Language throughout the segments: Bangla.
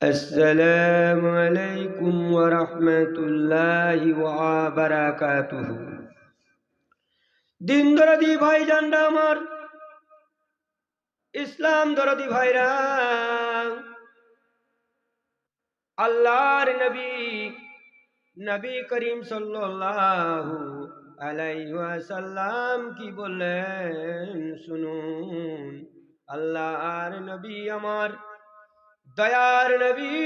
السلام عليكم ورحمة الله وبركاته দিন দরদি ভাই জানরা আমার ইসলাম দরদি ভাইরা আল্লাহর নবী নবী করিম সাল্লাল্লাহু আলাইহি ওয়াসাল্লাম কি বললেন শুনুন আল্লাহর নবী আমার দয়ার নবী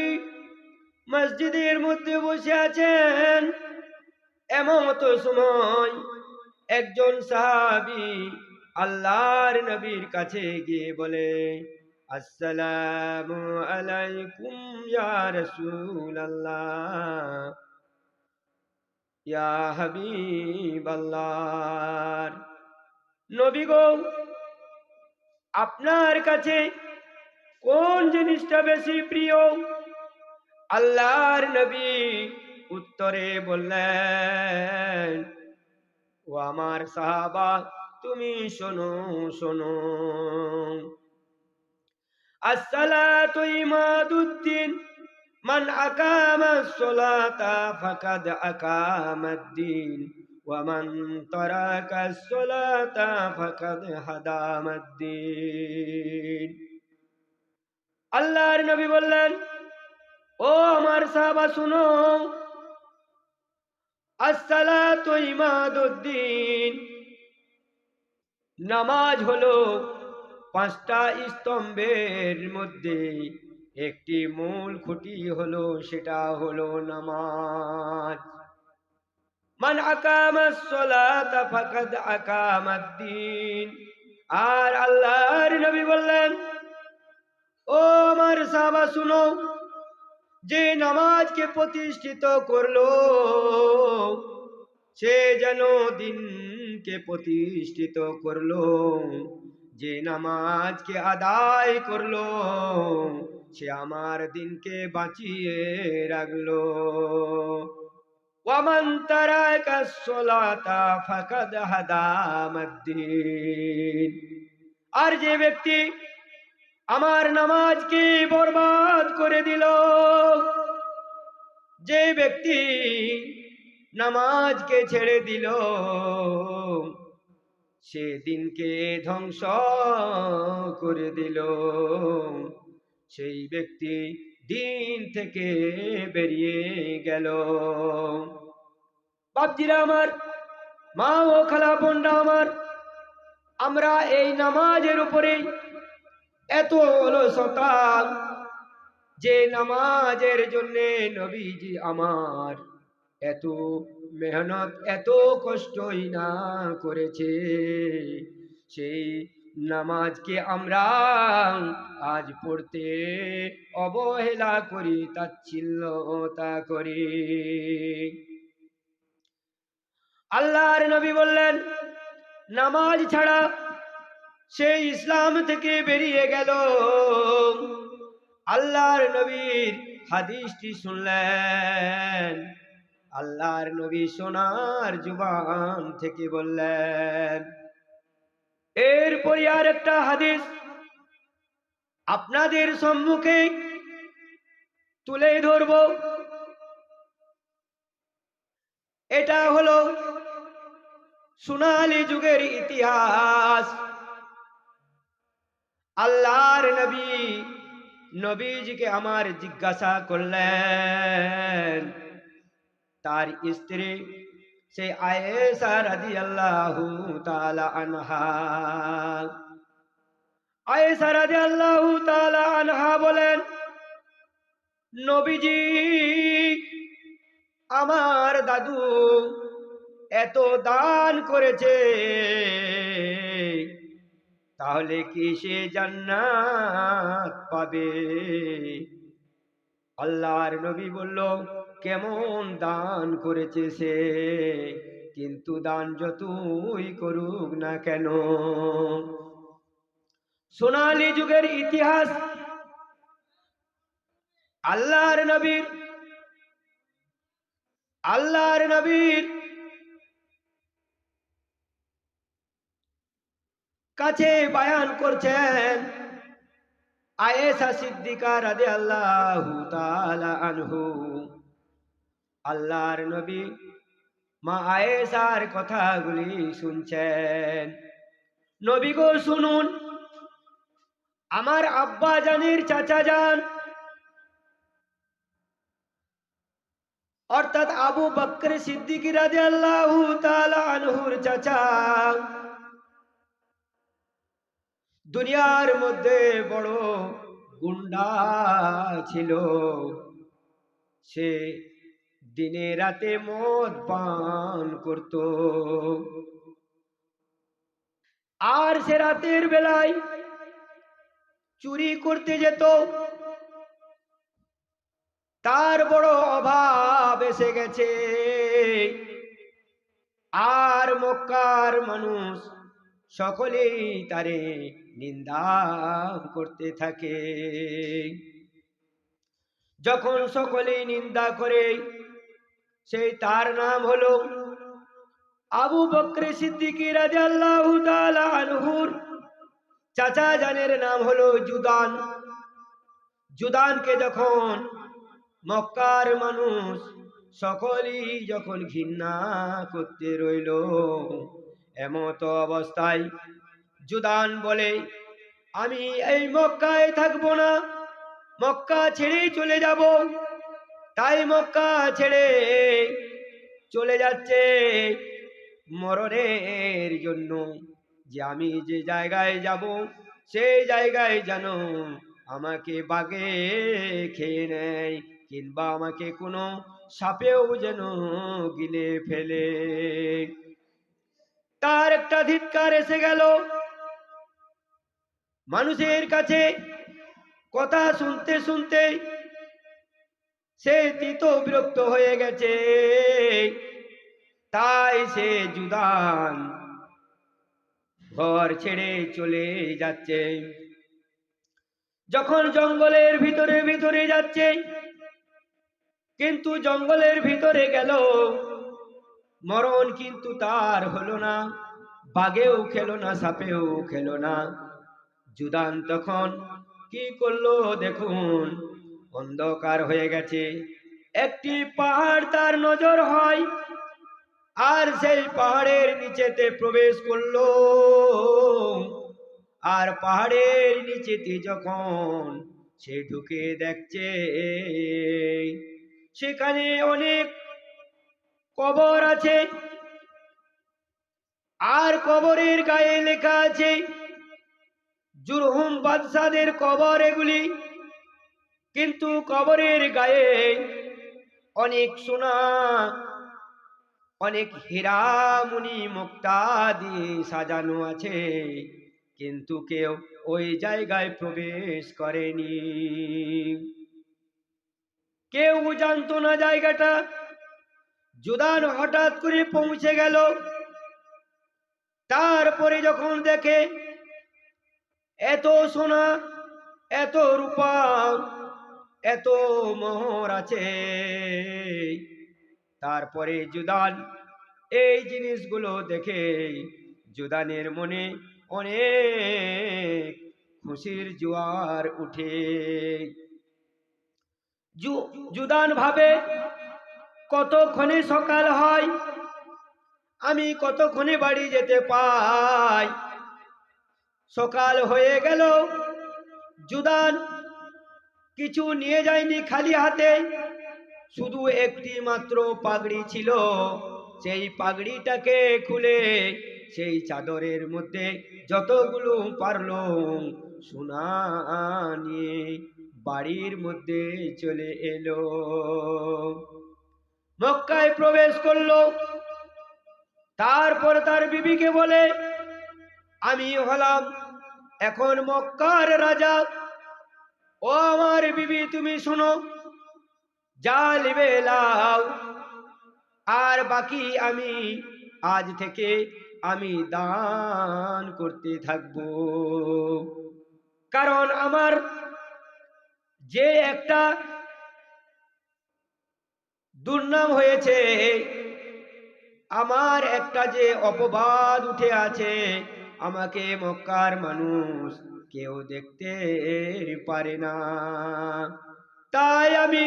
মসজিদের মধ্যে বসে আছেন। এমত সময় একজন সাহাবি আল্লাহর নবীর কাছে গিয়ে বলে, আসসালামু আলাইকুম রাসূল আল্লাহ ইয়া হাবিব আল্লাহ নবী গো, আপনার কাছে কোন জিনিসটা বেশি প্রিয় আল্লাহর নবী উত্তরে বললেন ও আমার সাহাবা তুমি শোনো শোনো আসসালাতু ইমাদুদ্দিন মান আকামা সলাতা ফাকাদ আকামাদ্দিন ومن ترك الصلاة فقد هدام الدين আল্লাহর নবী বললেন, ও আমার সাহাবা, শুনো। আসসালাতু ইমাদুদ্দিন। নামাজ হলো পাঁচটা স্তম্ভের মধ্যে একটি মূল খুঁটি হলো, সেটা হলো নামাজ। মান আকামাস সালাতা ফাকাদ আকামাদ্দিন আর আল্লাহর নবী বললেন সাহাবা শুনো, যে নামাজকে প্রতিষ্ঠিত করল, সে যেন দিনকে প্রতিষ্ঠিত করল, যে নামাজকে আদায় করল, সে আমার দিনকে বাঁচিয়ে রাখল। আর যে ব্যক্তি আমার নামাজকে বরবাদ করে দিল? যে ব্যক্তি নামাজকে ছেড়ে দিল, সে দিনকে ধ্বংস করে দিল। সেই ব্যক্তি দিন থেকে বেরিয়ে গেল। বাপজিরা আমার, মা ও খালা বোনরা আমার, আমরা এই নামাজের উপরেই এত অলসতা যে নামাজের জন্যে নবীজি আমার এত মেহনত, এত কষ্টই না করেছে। সেই নামাজকে আমরা আজ পড়তে অবহেলা করি, তাচ্ছিল্যতা করি। আল্লাহর নবী বললেন, নামাজ ছাড়া সে ইসলাম থেকে বেরিয়ে গেল। আল্লাহর নবীর হাদিসটি শুনলেন। আল্লাহর নবী সোনার জুবান থেকে বললেন এরপরে আর একটা হাদিস আপনাদের সম্মুখে তুলে ধরব। এটা হলো সোনালি যুগের ইতিহাস। আল্লাহর নবী, নবীজিকে আমার জিজ্ঞাসা করলেন। তার স্ত্রী সে আয়েশা রাদিয়াল্লাহু তাআলা আনহা। আয়েশা রাদিয়াল্লাহু তাআলা আনহা বলেন, নবীজি, আমার দাদু এত দান করেছে। তাহলে কি সে জান্নাত পাবে? আল্লাহর নবী বলল, কেমন দান করেছে সে? কিন্তু দান যতই করুক না কেন? সোনালী যুগের ইতিহাস, আল্লাহর নবীর আল্লাহর নবীর কাছে বায়ান করছেন আয়েশা সিদ্দিকা রাদে আল্লাহ আনহু। আল্লাহর নবী মা আয়েশার কথাগুলি শুনছেন। নবী গো, শুনুন। আমার আব্বা জানের চাচা যান। অর্থাৎ আবু বকর সিদ্দিকী রাদিয়াল্লাহু তাআলা আনহুর চাচা। দুনিয়ার মধ্যে বড় গুন্ডা ছিল। সে দিনে রাতে মদ পান করত। আর সে রাতের বেলায় চুরি করতে যেত। তার বড় অভাব এসে গেছে। আর মক্কার মানুষ সকলেই তারে নিন্দা করতে থাকে। যখন সকলেই নিন্দা করে, সেই তার নাম হলো আবু বকরে সিদ্দিকী চাচা জানের নাম হলো জুদান। জুদানকে যখন মক্কার মানুষ সকলেই যখন ঘৃণা করতে রইল এমত অবস্থায় জুদান বলে, আমি এই মক্কায় থাকব না। মক্কা ছেড়েই চলে যাব। তাই মক্কা ছেড়ে চলে যাচ্ছে মরণের জন্য। যে আমি যে জায়গায় যাব, সেই জায়গায় যেন আমাকে বাগে খেয়ে নেয়, কিংবা আমাকে কোনো সাপেও যেন গিলে ফেলে। তার একটা ধিৎকার এসে গেল। মানুষের কাছে কথা শুনতে শুনতে সে তিত বিরক্ত হয়ে গেছে। তাই সে জুদান ঘর ছেড়ে চলে যাচ্ছে। যখন জঙ্গলের ভিতরে ভিতরে যাচ্ছে, কিন্তু জঙ্গলের ভিতরে গেল মরণ কিন্তু তার হলো না। বাঘেও খেলো না, সাপেও খেলো না। জুদান তখন কি করল দেখুন, অন্ধকার হয়ে গেছে। একটি পাহাড় তার নজর হয়, আর সেই পাহাড়ের নিচেতে প্রবেশ করল। আর পাহাড়ের নিচেতে যখন সে ঢুকে দেখছে, সেখানে অনেক কবর আছে। আর কবরের গায়ে লেখা আছে জুরহুম বাদশাদের কবর এগুলি। কিন্তু কবরের গায়ে অনেক সোনা, অনেক হীরামুনি মুক্তা দিয়ে সাজানো আছে, কিন্তু কেউ ওই জায়গায় প্রবেশ করেনি। কেউ জানতো না জায়গাটা জুদান হঠাৎ করে পৌঁছে গেল। তারপরে যখন দেখে, এত সোনা, এত রূপা, এত মোহর আছে। তারপরে জুদান এই জিনিসগুলো দেখে জুদানের মনে অনেক খুশির জোয়ার উঠে। জুদান ভাবে কতক্ষণে সকাল হয়? আমি কতক্ষণে বাড়ি যেতে পাই? সকাল হয়ে গেল। জুদান কিছু নিয়ে যায়নি খালি হাতে। শুধু একটি মাত্র পাগড়ি ছিল। সেই পাগড়িটাকে খুলে সেই চাদরের মধ্যে যতগুলো পারল সোনা নিয়ে বাড়ির মধ্যে চলে এলো। মক্কায় প্রবেশ করল। তারপর তার বিবিকে বলে, আমি হলাম এখন মক্কার রাজা। ও আমার বিবি, তুমি শোনো যা লিবে লাও আর বাকি আমি আজ থেকে আমি দান করতে থাকব। কারণ আমার যে একটা দুর্নাম হয়েছে। আমার একটা যে অপবাদ উঠে আছে, আমাকে মক্কার মানুষ কেউ দেখতে পারে না। তাই আমি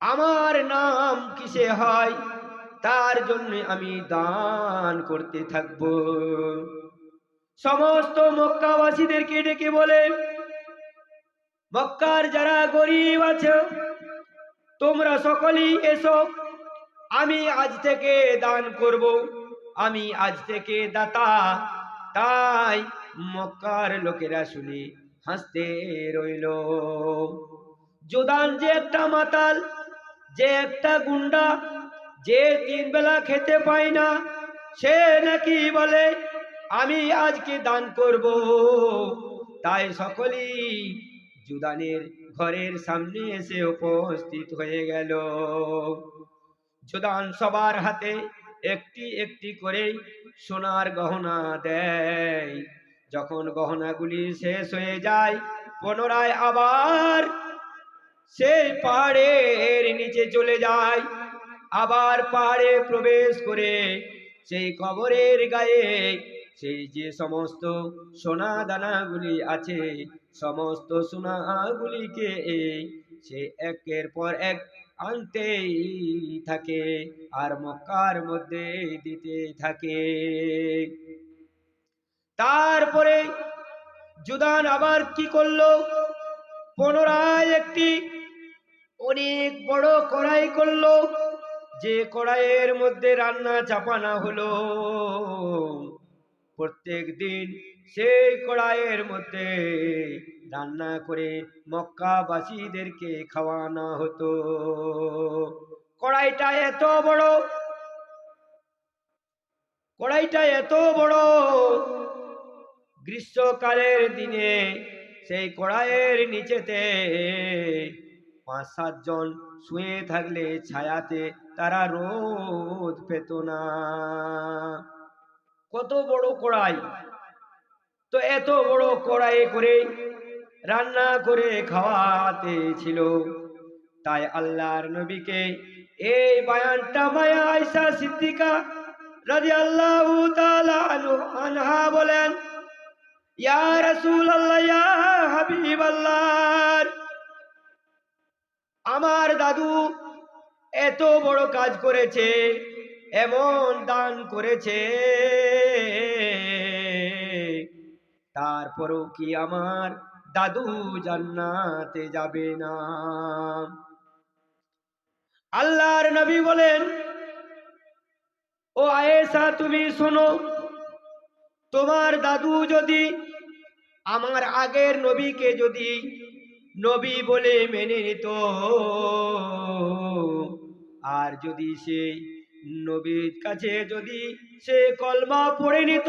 আমার নাম কিসে হয়? তার জন্য আমি দান করতে থাকব। সমস্ত মক্কাবাসীদেরকে ডেকে বলে, মক্কার যারা গরিব আছে তোমরা সকলেই এসো, আমি আজ থেকে দান করব, আমি আজ থেকে দাতা। তাই মক্কার লোকেরা শুনে হাসতে রইল। যোদান যে একটা মাতাল, যে একটা গুন্ডা, যে তিন বেলা খেতে পায় না, সে নাকি বলে, আমি আজকে দান করব। তাই সকলেই জুদানের ঘরের সামনে এসে উপস্থিত হয়ে গেল। জুদান সবার হাতে একটি একটি করে সোনার গহনা দেয়। যখন গহনাগুলি শেষ হয়ে যায়, পুনরায় আবার সেই পাহাড়ের নিচে চলে যায়। আবার পাহাড়ে প্রবেশ করে সেই কবরের গায়ে সেই যে সমস্ত সোনা দানাগুলি আছে সমস্ত সোনাগুলিকে সে একের পর এক আনতেই থাকে আর মক্কার মধ্যে দিতে থাকে। তারপরে জুদান আবার কি করল? পুনরায় একটি অনেক বড় কড়াই করল, যে কড়াইয়ের মধ্যে রান্না চাপানা হলো। প্রত্যেক দিন সেই কড়াইয়ের মধ্যে রান্না করে মক্কাবাসীদেরকে খাওয়ানো হতো। কড়াইটা এত বড়, কড়াইটা এত বড়, গ্রীষ্মকালের দিনে সেই কড়াইয়ের নিচেতে পাঁচ সাতজন শুয়ে থাকলে ছায়াতে তারা রোদ পেত না। কত বড় কড়াই! তো এত বড় কড়াই করে রান্না করে খাওয়াতে ছিল। তাই আল্লাহর নবীকে এই বায়ানটা মায়া আয়সা সিদ্দিকা রাজি আল্লাহ আনহা বলেন, ইয়া রাসূল ইয়া আমার দাদু এত বড় কাজ করেছে, এমন দান করেছে। তারপরও কি আমার দাদু জান্নাতে যাবে না? আল্লাহর নবী বলেন, ও আয়েশা, তুমি শোনো, তোমার দাদু যদি আমার আগের নবীকে যদি নবী বলে মেনে নিত, আর যদি সে নবীর কাছে যদি সে কলমা পড়ে নিত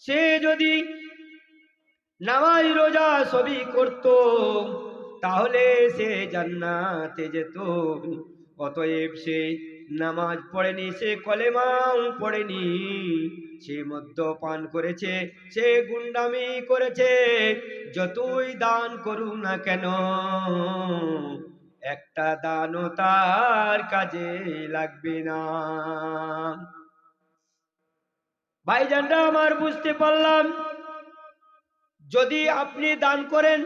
সে যদি নামাজ রোজা সবই করত, তাহলে সে জান্নাতে যেত। অতএব সে নামাজ পড়েনি, সে কলেমাও পড়েনি। সে মদ্যপান করেছে, সে গুন্ডামি করেছে, যতই দান করুক না কেন, একটা দানও তার কাজে লাগবে না। ভাইজানরা আমার বুঝতে পারলাম। যদি আপনি দান করেন,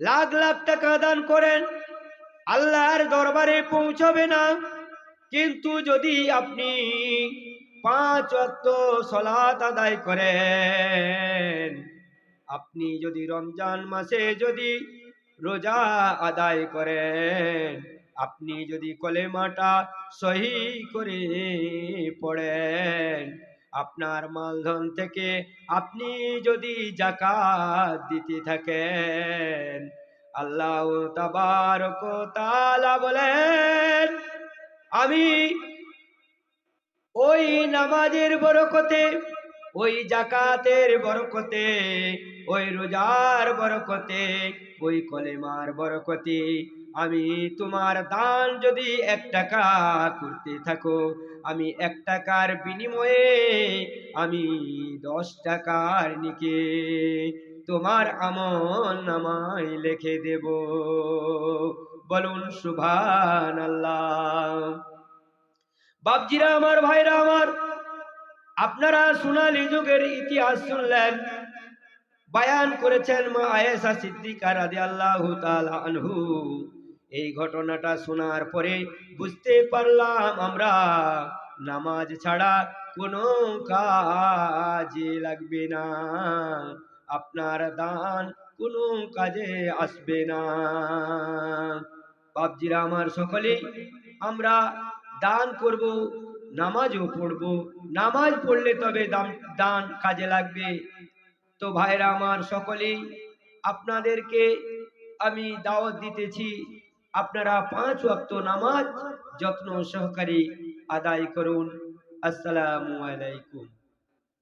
লাখ লাখ টাকা দান করেন, আল্লাহর দরবারে পৌঁছবে না। কিন্তু যদি আপনি পাঁচ অক্ত সলাত আদায় করেন, আপনি যদি রমজান মাসে যদি রোজা আদায় করেন আপনি যদি কলেমাটা সহি করে পড়েন, আপনার মালধন থেকে আপনি যদি জাকাত দিতে থাকেন, আল্লাহ তাবারক তাআলা বলেন, আমি ওই নামাজের বরকতে, ওই জাকাতের বরকতে, ওই রোজার বরকতে, ওই কলেমার বরকতে আমি তোমার দান যদি এক টাকা করতে থাকো, আমি এক টাকার বিনিময়ে আমি দশ টাকার নিকে তোমার আমল নামায় লিখে দেব। বলুন সুভান আল্লাহ বাপজিরা, আমার ভাইরা, আমার, আপনারা সোনালি যুগের ইতিহাস শুনলেন, বায়ান করেছেন মা আয়েশা সিদ্দিকা রাদিয়াল্লাহু তাআলা আনহু। এই ঘটনাটা শোনার পরে বুঝতে পারলাম আমরা, নামাজ ছাড়া কোনো কাজে লাগবে না। আপনার দান কোনো কাজে আসবে না। বাপজিরা আমার সকলে, আমরা দান করব, নামাজও পড়ব। নামাজ পড়লে তবে দান দান কাজে লাগবে। তো ভাইরা আমার সকলেই, আপনাদেরকে আমি দাওয়াত দিতেছি। আপনারা পাঁচ ওয়াক্ত নামাজ যত্ন সহকারে আদায় করুন। আসসালামু আলাইকুম।